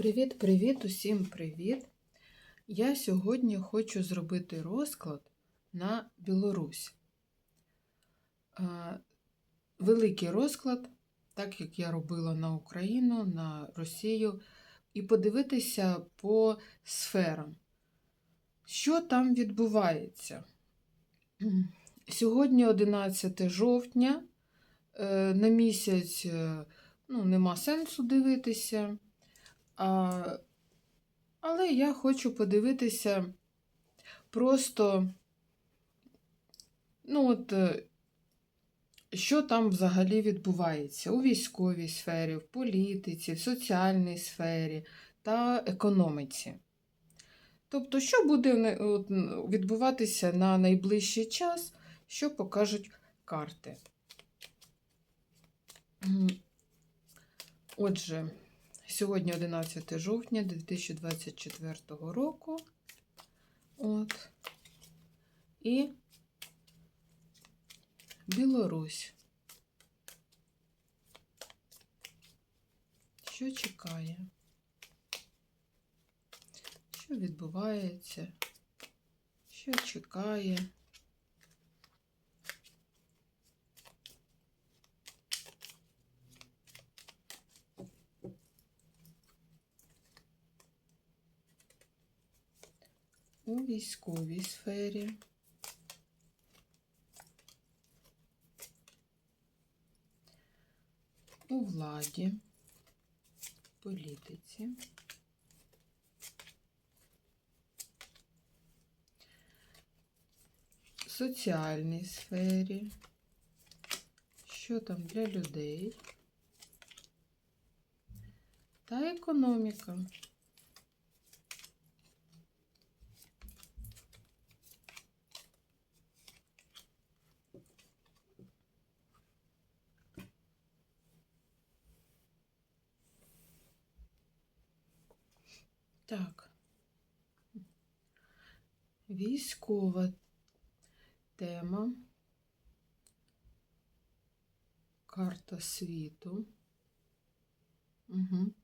Привіт-привіт, усім привіт! Я сьогодні хочу зробити розклад на Білорусь. Великий розклад, так як я робила на Україну, на Росію, і подивитися по сферам, що там відбувається. Сьогодні 11 жовтня, е, на місяць е, ну, нема сенсу дивитися. А, Але я хочу подивитися просто, ну от, е, що там взагалі відбувається у військовій сфері, в політиці, в соціальній сфері та економіці. Тобто, що буде відбуватися на найближчий час, що покажуть карти. Отже, Сьогодні 11 жовтня 2024 року. От. І Білорусь. Що чекає? Що відбувається? Що чекає? у військовій сфері. У владі, політиці, соціальній сфері, що там для людей та економіка. Так. Військова тема. Карта світу. Угу.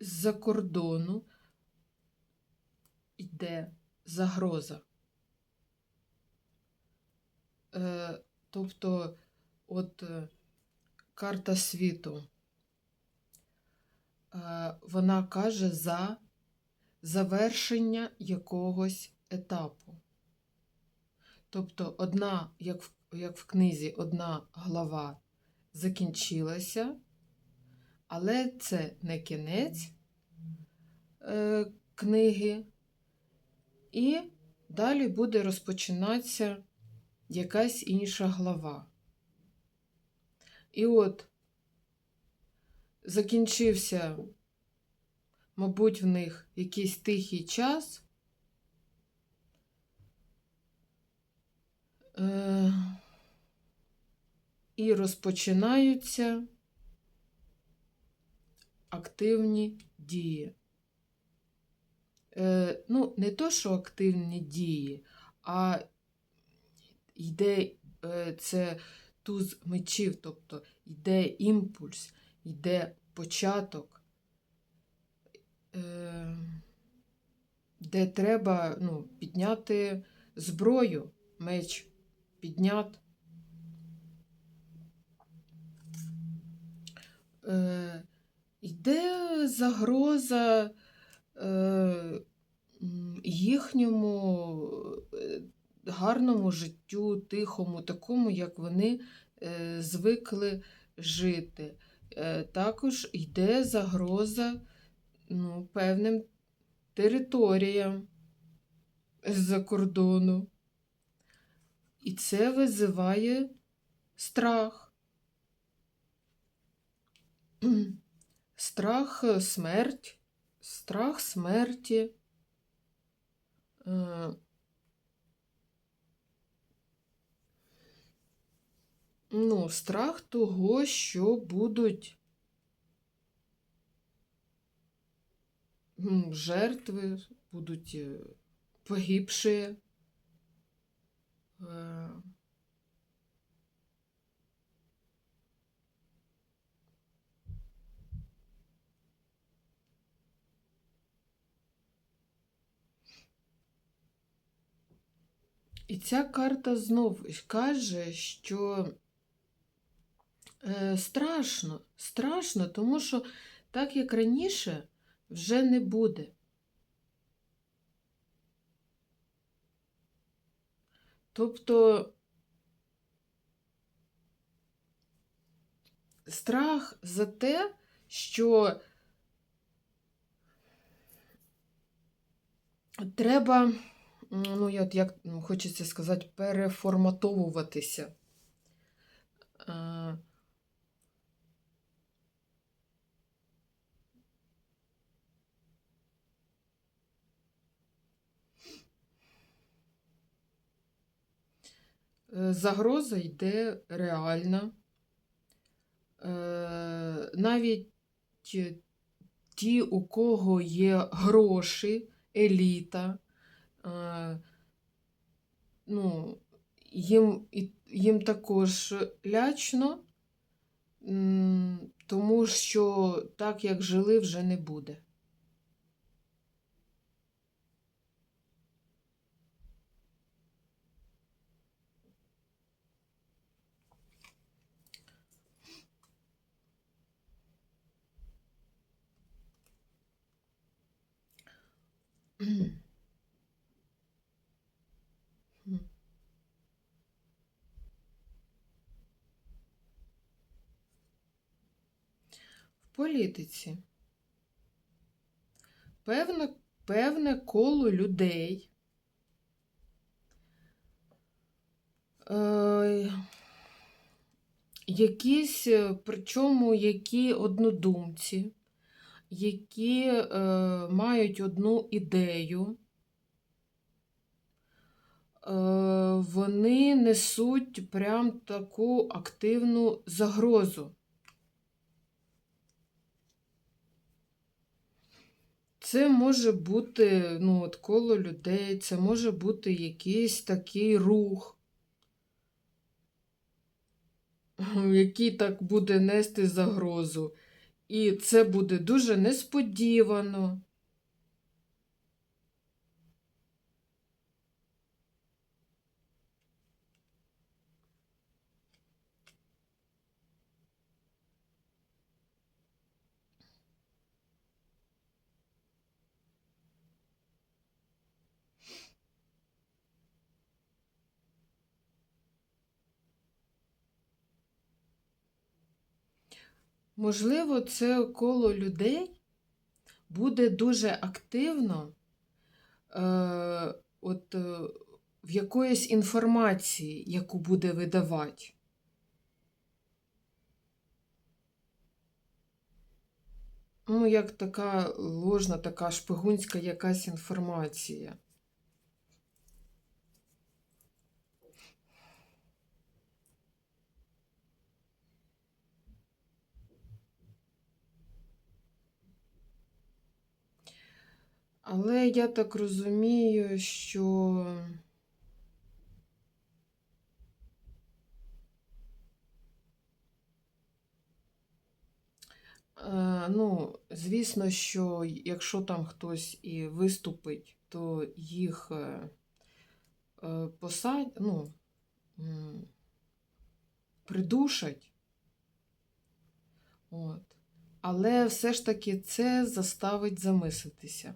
З-за кордону йде загроза. Е, тобто, от е, карта світу. Е, вона каже за завершення якогось етапу. Тобто, одна, як в, як в книзі, одна глава закінчилася, але це не кінець е, книги, і далі буде розпочинатися якась інша глава. І от закінчився, мабуть, в них якийсь тихий час. Е, І розпочинаються активні дії. Е, Ну, не то, що активні дії, а йде е, це туз мечів, тобто йде імпульс, йде початок, де треба ну, підняти зброю, меч підняти. Е, Йде загроза е, їхньому е, гарному життю, тихому, такому, як вони е, звикли жити. Е, Також йде загроза ну, певним територіям з-за кордону. І це визиває страх. Страх е, смерть, страх смерті. Е, Ну, страх того, що будуть жертви, будуть е, погибші. Е, І ця карта знов каже, що е, страшно, страшно, тому що так як раніше вже не буде. Тобто страх за те, що треба, ну, як, як хочеться сказати, переформатовуватися. Загроза йде реальна. Е, Навіть ті, у кого є гроші, еліта, е, ну, їм, їм також лячно, тому що так, як жили, вже не буде. В політиці. Певне, певне коло людей, е, якісь, причому які однодумці, які е, мають одну ідею, е, вони несуть прям таку активну загрозу. Це може бути ну, от коло людей, це може бути якийсь такий рух, який так буде нести загрозу. І це буде дуже несподівано. Можливо, це коло людей буде дуже активно е, от, е, в якоїсь інформації, яку буде видавати. Ну, як така ложна, така шпигунська якась інформація. Але я так розумію, що е, ну, звісно, що якщо там хтось і виступить, то їх е, е, ну, придушать. От. Але все ж таки це заставить замислитися.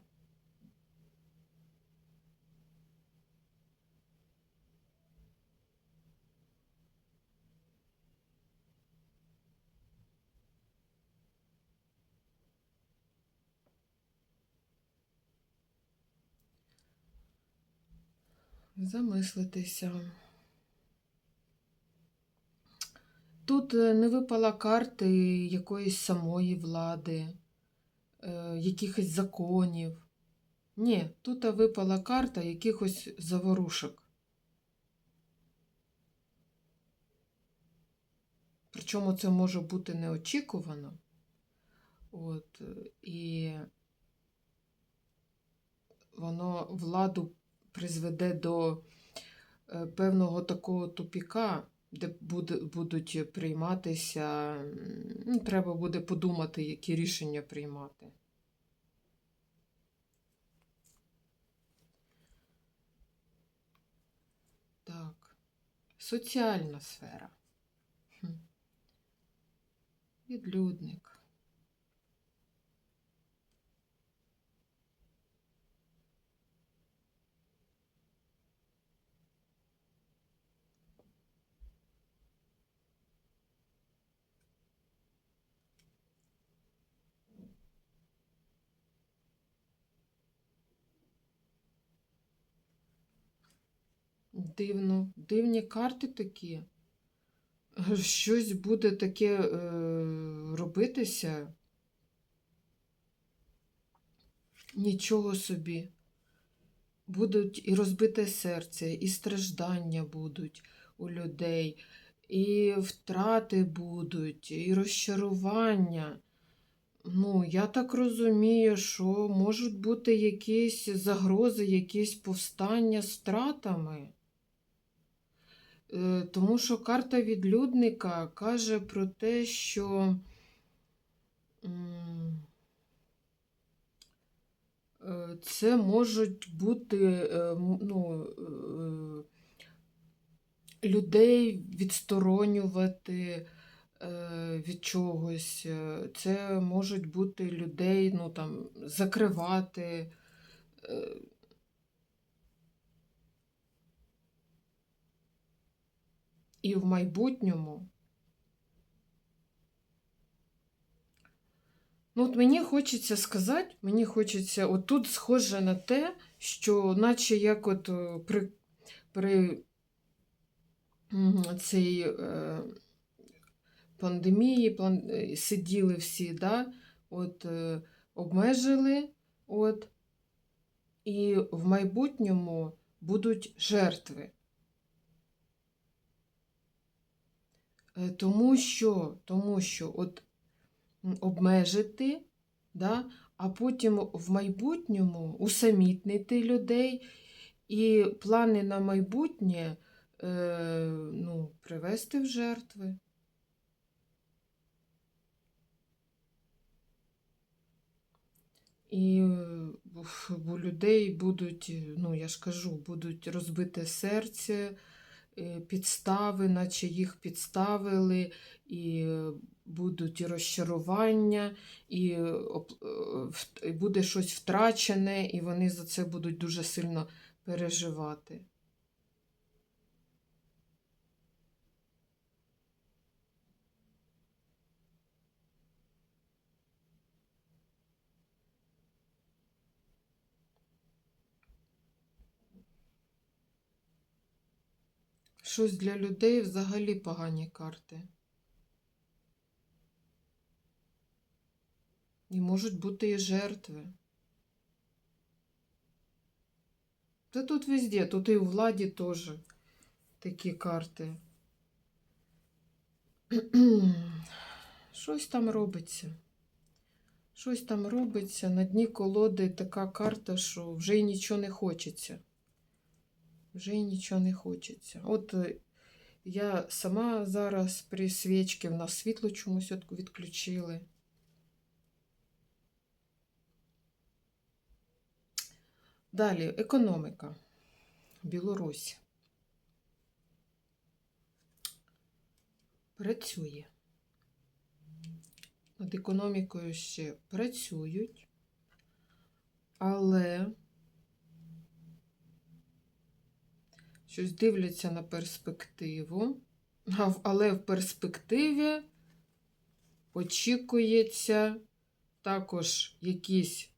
Замислитися. Тут е, не випала карти якоїсь самої влади, е, якихось законів. Ні, тут випала карта якихось заворушок. Причому це може бути неочікувано. От, е, і воно владу призведе до е, певного такого тупіка, де будуть прийматися, ну, треба буде подумати, які рішення приймати. Так, Соціальна сфера. Відлюдник. Дивно, дивні карти такі. Щось буде таке е, робитися. Нічого собі. Будуть і розбите серце, і страждання будуть у людей, і втрати будуть, і розчарування. Ну, я так розумію, що можуть бути якісь загрози, якісь повстання з втратами. Е, Тому що карта відлюдника каже про те, що е, це можуть бути е, ну, людей відсторонювати від чогось. Це можуть бути людей, ну там, закривати. І в майбутньому. Ну, от мені хочеться сказати, мені хочеться, от тут схоже на те, що наче як от е, при, при цій е, пандемії план, е, сиділи всі, да, от, е, обмежили, от, і в майбутньому будуть жертви. Тому що, тому що от обмежити, да, а потім в майбутньому усамітнити людей і плани на майбутнє е, ну, привести в жертви. І е, у людей будуть, е, ну я ж кажу, будуть розбите серце, е, підстави, наче їх підставили, і е, будуть розчарування, е, е, і буде щось втрачене, і вони за це будуть дуже сильно переживати. Щось для людей взагалі погані карти. І можуть бути і жертви. Та тут везде, тут і у владі теж такі карти. Щось там робиться. Щось там робиться. На дні колоди така карта, що вже й нічого не хочеться. Вже нічого не хочеться. От е, я сама зараз при свічці, в нас світло чомусь відключили. Далі, економіка. Білорусь. Працює. Над економікою ще працюють, але щось дивляться на перспективу, але в перспективі очікується також якісь,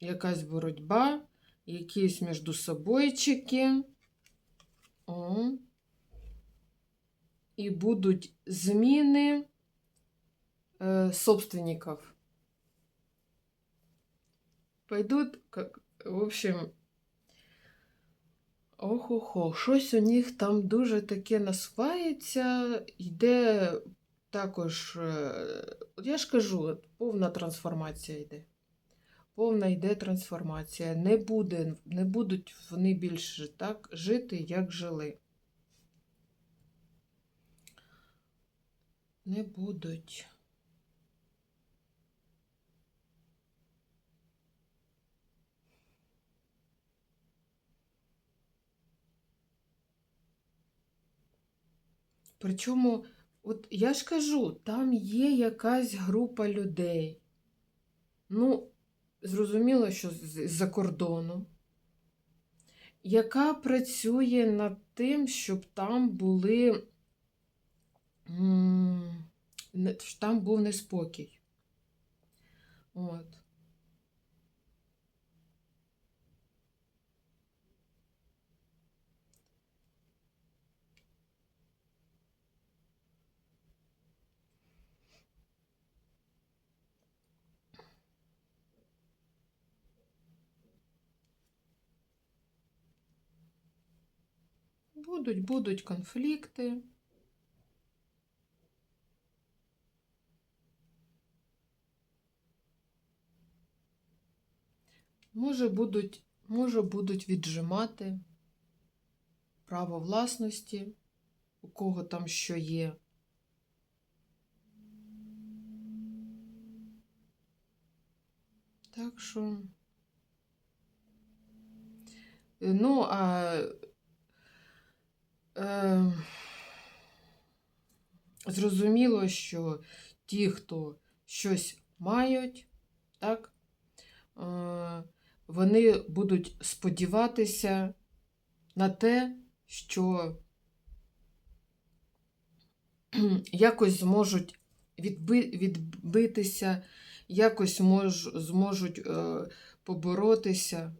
якась боротьба, якісь міждусобойчики. О. І будуть зміни э, собственников. Пойдут, в общем, ох-охо, щось у них там дуже таке насвається, йде також, е, я ж кажу, повна трансформація йде. Повна йде трансформація. Не, буде, не будуть вони більше так жити, як жили. Не будуть. Причому, от я ж кажу, там є якась група людей. Ну, зрозуміло, що з-за кордону, яка працює над тим, щоб там були. Там був неспокій. От. Будуть, будуть конфлікти. Може будуть, може будуть віджимати право власності, у кого там що є. Так що. Ну, а е, зрозуміло, що ті, хто щось мають, так, е, вони будуть сподіватися на те, що якось зможуть відби, відбитися, якось мож, зможуть е, поборотися.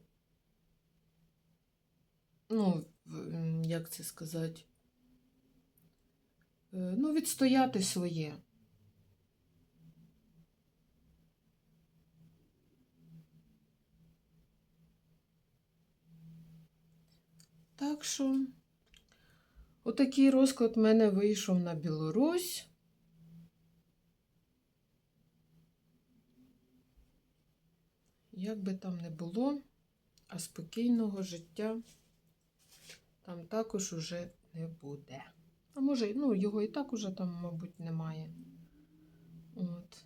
Ну, як це сказати? Е, Ну, відстояти своє. Так що, отакий розклад в мене вийшов на Білорусь. Як би там не було, а спокійного життя там також уже не буде. А може, ну, його і так уже там, мабуть, немає. От.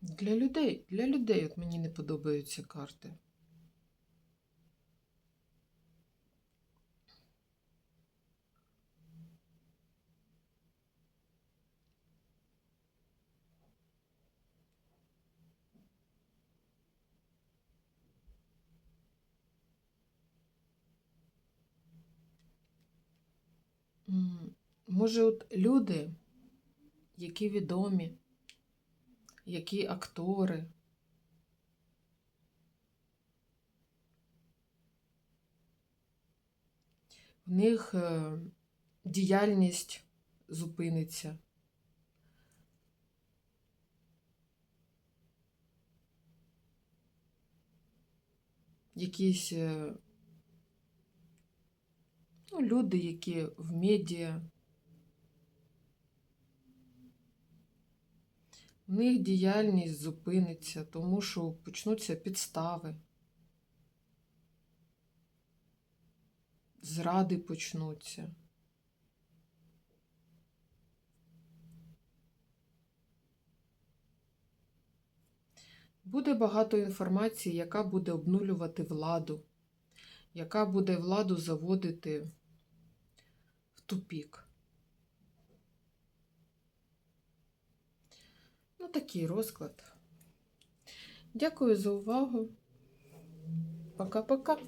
Для людей, для людей от мені не подобаються карти. Може, от люди, які відомі, які актори, в них е, діяльність зупиниться. Якісь е, ну, люди, які в медіа, в них діяльність зупиниться, тому що почнуться підстави. Зради почнуться. Буде багато інформації, яка буде обнулювати владу, яка буде владу заводити тупік. Ну, такий розклад. Дякую за увагу. Пока-пока.